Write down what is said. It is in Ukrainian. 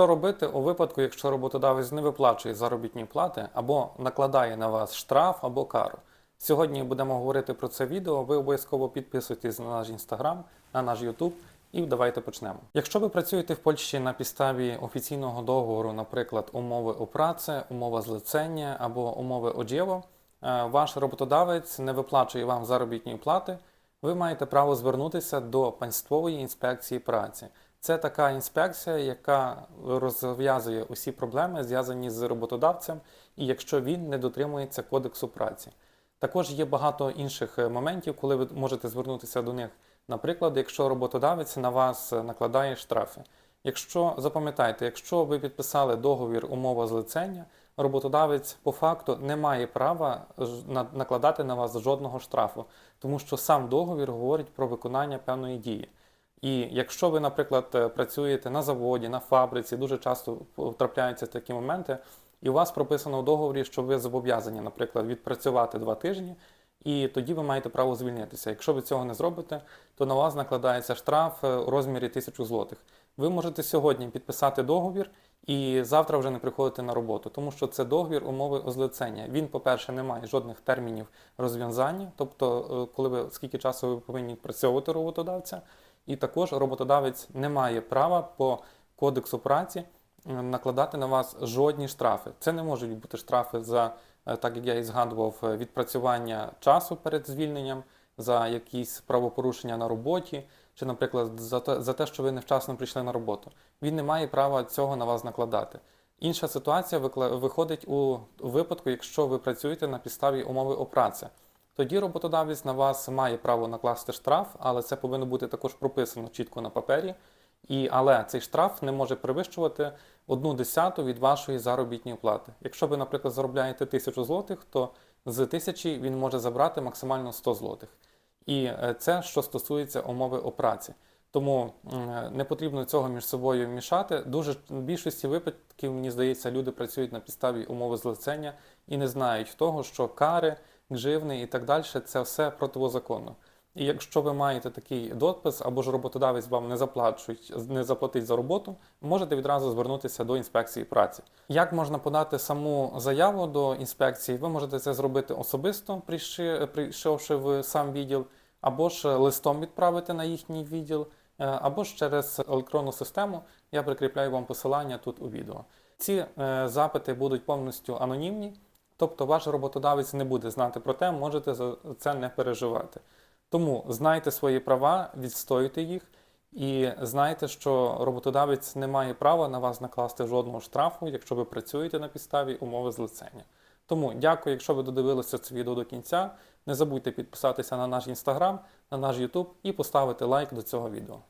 Що робити у випадку, якщо роботодавець не виплачує заробітні плати або накладає на вас штраф або кару? Сьогодні будемо говорити про це відео. Ви обов'язково підписуйтесь на наш інстаграм, на наш Ютуб. І давайте почнемо. Якщо ви працюєте в Польщі на підставі офіційного договору, наприклад, умови о праці, умова злицення або умови ОДЄВО, е, ваш роботодавець не виплачує вам заробітні плати, ви маєте право звернутися до Панствової інспекції праці. Це така інспекція, яка розв'язує усі проблеми, зв'язані з роботодавцем, і якщо він не дотримується кодексу праці. Також є багато інших е, моментів, коли ви можете звернутися до них. Наприклад, якщо роботодавець на вас е, накладає штрафи. Якщо запам'ятайте, якщо ви підписали договір умова злицення, роботодавець по факту не має права накладати на вас жодного штрафу, тому що сам договір говорить про виконання певної дії. І якщо ви, наприклад, е, працюєте на заводі, на фабриці, дуже часто трапляються такі моменти, і у вас прописано в договорі, що ви зобов'язані, наприклад, відпрацювати два тижні, і тоді ви маєте право звільнитися. Якщо ви цього не зробите, то на вас накладається штраф е, у розмірі 1000 злотих. Ви можете сьогодні підписати договір і завтра вже не приходити на роботу, тому що це договір умови озлицення. Він, по-перше, не має жодних термінів розв'язання, тобто, е, коли ви скільки часу ви повинні працьовувати роботодавця, і також роботодавець не має права по кодексу праці е, накладати на вас жодні штрафи. Це не можуть бути штрафи за, так як я і згадував, е, відпрацювання часу перед звільненням, за якісь правопорушення на роботі, чи, наприклад, за те, за те, що ви невчасно прийшли на роботу. Він не має права цього на вас накладати. Інша ситуація виходить у випадку, якщо ви працюєте на підставі умови о праці. Тоді роботодавець на вас має право накласти штраф, але це повинно бути також прописано чітко на папері. І, але цей штраф не може перевищувати одну десяту від вашої заробітної плати. Якщо ви, наприклад, заробляєте тисячу злотих, то з тисячі він може забрати максимально 100 злотих. І е, це що стосується умови о праці. Тому не потрібно цього між собою мішати. Дуже в більшості випадків, мені здається, люди працюють на підставі умови злицення і не знають того, що кари, гживни і так далі це все противозаконно. І якщо ви маєте такий допис або ж роботодавець вам не заплачують, не заплатить за роботу, можете відразу звернутися до інспекції праці. Як можна подати саму заяву до інспекції? Ви можете це зробити особисто, прийшовши в сам відділ, або ж листом відправити на їхній відділ, е, або ж через електронну систему. Я прикріпляю вам посилання тут у відео. Ці е, запити будуть повністю анонімні, тобто ваш роботодавець не буде знати про те, можете за це не переживати. Тому знайте свої права, відстоюйте їх і знайте, що роботодавець не має права на вас накласти жодного штрафу, якщо ви працюєте на підставі умови злицення. Тому дякую, якщо ви додивилися це відео до кінця. Не забудьте підписатися на наш інстаграм, на наш Ютуб і поставити лайк до цього відео.